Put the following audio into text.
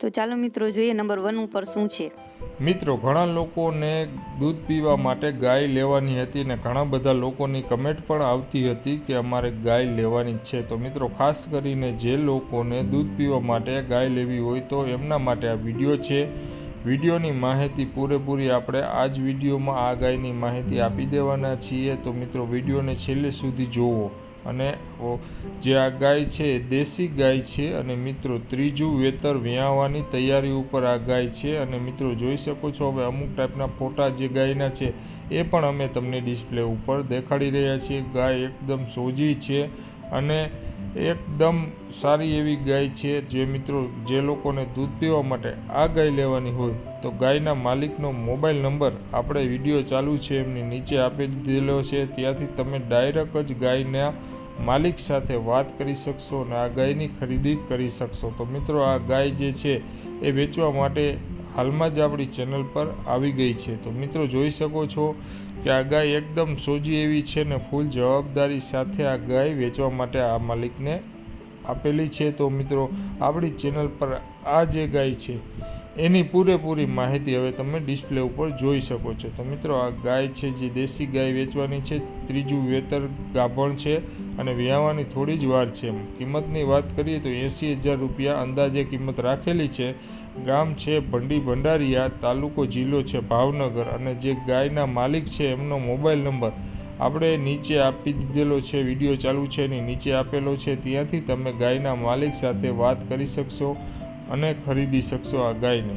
તો ચાલો મિત્રો જોઈએ નંબર વન ઉપર શું છે. મિત્રો, ઘણા લોકોને દૂધ પીવા માટે ગાય લેવાની હતી અને ઘણા બધા લોકોની કમેન્ટ પણ આવતી હતી કે અમારે ગાય લેવાની છે. તો મિત્રો, ખાસ કરીને જે લોકોને દૂધ પીવા માટે ગાય લેવી હોય તો એમના માટે આ વીડિયો છે. વિડીયોની માહિતી પૂરેપૂરી આપણે આ જ વિડીયોમાં આ ગાયની માહિતી આપી દેવાના છીએ. તો મિત્રો, વિડીયોને છેલ્લે સુધી જોવો અને જે આ ગાય છે, એ દેશી ગાય છે અને મિત્રો ત્રીજું વેતર વ્યાવવાની તૈયારી ઉપર આ ગાય છે અને મિત્રો જોઈ શકો છો, હવે અમુક ટાઈપના ફોટા જે ગાયના છે, એ પણ અમે તમને ડિસ્પ્લે ઉપર દેખાડી રહ્યા છીએ. ગાય એકદમ સોજી છે અને એકદમ સારી એવી ગાય છે જે મિત્રો, જે લોકોને દૂધ પીવા માટે આ ગાય લેવાની હોય તો ગાયના માલિકનો મોબાઈલ નંબર આપણે વીડિયો ચાલુ છે એમની નીચે આપી દીધેલો છે. ત્યાંથી તમે ડાયરેક્ટ જ ગાયના માલિક સાથે વાત કરી શકશો અને આ ગાયની ખરીદી કરી શકશો. તો મિત્રો, આ ગાય જે છે એ વેચવા માટે હાલમાં જ આપણી ચેનલ પર આવી ગઈ છે. તો મિત્રો, જોઈ શકો છો કે આ ગાય એકદમ સોજી એવી છે ને ફૂલ જવાબદારી સાથે આ ગાય વેચવા માટે આ માલિકને આપેલી છે. તો મિત્રો, આપણી ચેનલ પર આ જે ગાય છે, એની પૂરેપૂરી માહિતી હવે તમે ડિસ્પ્લે ઉપર જોઈ શકો છો. તો મિત્રો, આ ગાય છે જે દેશી ગાય વેચવાની છે. ત્રીજું વેતર ગાભણ છે. અને વ્યાવાની થોડી જ વાર છે. કિંમતની વાત કરીએ તો એંસી હજાર રૂપિયા અંદાજે કિંમત રાખેલી છે. ગામ છે ભંડી ભંડારિયા, તાલુકો જિલ્લો છે ભાવનગર અને જે ગાયના માલિક છે એમનો મોબાઈલ નંબર આપણે નીચે આપી દીધેલો છે, વીડિયો ચાલુ છે એની નીચે આપેલો છે. ત્યાંથી તમે ગાયના માલિક સાથે વાત કરી શકશો અને ખરીદી શકશો આ ગાયને.